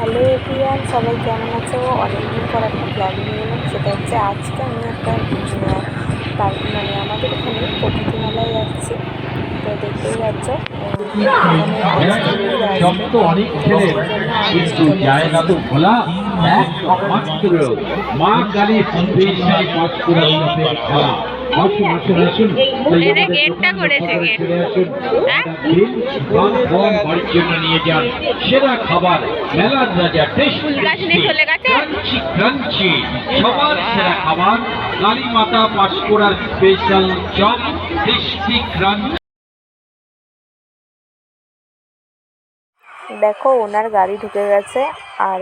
Hello everyone, সবাই কেমন আছো? অনেকদিন পর একটা ব্লগ নিয়ে এলাম। সেটা হচ্ছে আজকে আমি একটা তার মানে আমাদের এখানে প্রকৃতি মেলায় যাচ্ছি। তো দেখতেই পাচ্ছ তো অনেক ছেলে কিন্তু জায়গা তো খোলা একমাত্র মা কালী খেলা সেরা খাবার মেলার রাজা ক্রাঞ্চি। সবার সেরা খাবার কালী মাতা পাঁশকুড়ার স্পেশাল চপ টেস্টি ক্রাঞ্চি। দেখো, ওনার গাড়ি ঢুকে গেছে আর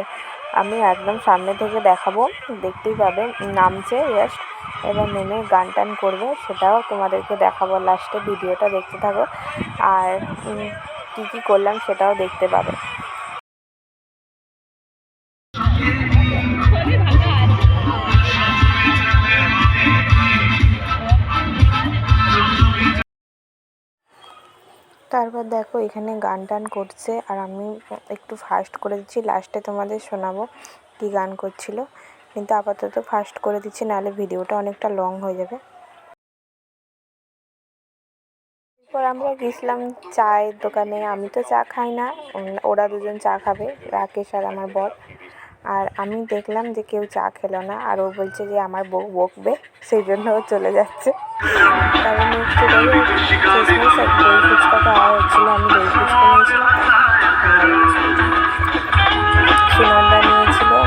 আমি একদম সামনে থেকে দেখাবো। দেখতেই পাবে, নামছে জাস্ট এবার নেমে গান টান করবে, সেটাও তোমাদেরকে দেখাবো লাস্টে ভিডিওটা দেখতে থাকো। আর কী কী করলাম সেটাও দেখতে পাবে। তারপর দেখো এখানে গান টান করছে আর আমি একটু ফাস্ট করে দিচ্ছি লাস্টে তোমাদের শোনাবো কী গান করছিল। কিন্তু আপাতত ফাস্ট করে দিচ্ছি, নাহলে ভিডিওটা অনেকটা লং হয়ে যাবে। এরপর আমরা গেছিলাম চায়ের দোকানে, আমি তো চা খাই না ওরা দুজন চা খাবে, রাকেশ আর আমার বর। আর আমি দেখলাম যে কেউ চা খেলো না, আর ও বলছে যে আমার বউ বকবে, সেই জন্য ও চলে যাচ্ছে। তারপর ফুচকা খাওয়া হচ্ছিল আমি দই ফুচকা নিয়েছিলাম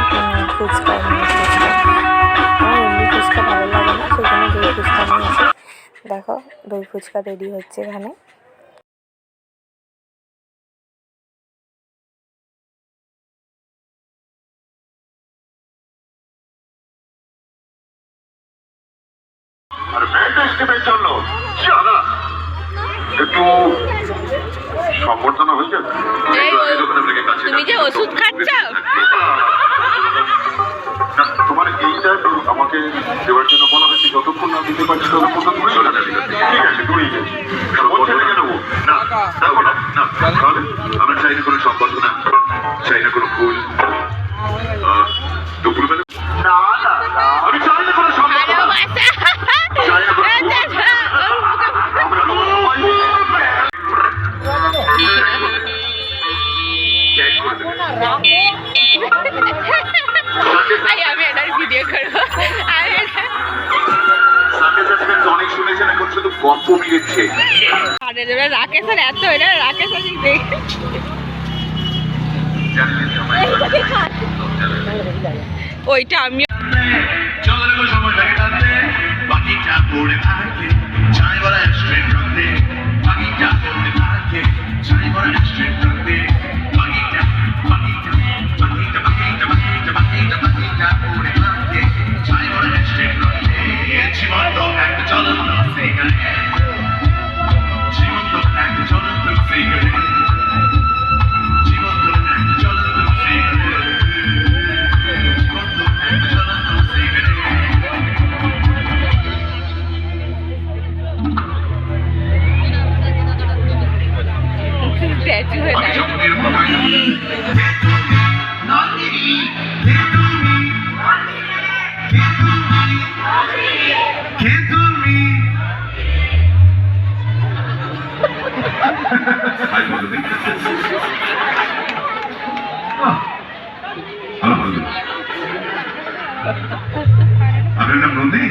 ফুচকা ফুচকা ফুচকা ভালো লাগে দই ফুচকা নিয়েছি দেখো দই ফুচকা রেডি হচ্ছে এখানে আর ব্যান্ডেজ টিমের জন্য ওষুধ খাচ্ছ? না, তোমার এইটা আমাকে দেওয়ার জন্য বলা হয়েছে যতক্ষণ না দিতে পারছি ততক্ষণ তো তুমি চলে যাবে ঠিক আছে তুমি গেছি বলছে না কেন? না দেখো না না তাহলে আমরা চাই না কোনো সম্বর্ধনা চাই না কোনো গল্প মিলেছে আরে রে, রাকেশের এত এটা রাকেশ আমি দেখ। ওইটা আমি চলো সময় লাগে টানতে। বাকিটা পড়ে দেখি। আলহামদুলিল্লাহ আপনার নাম নন্দিনী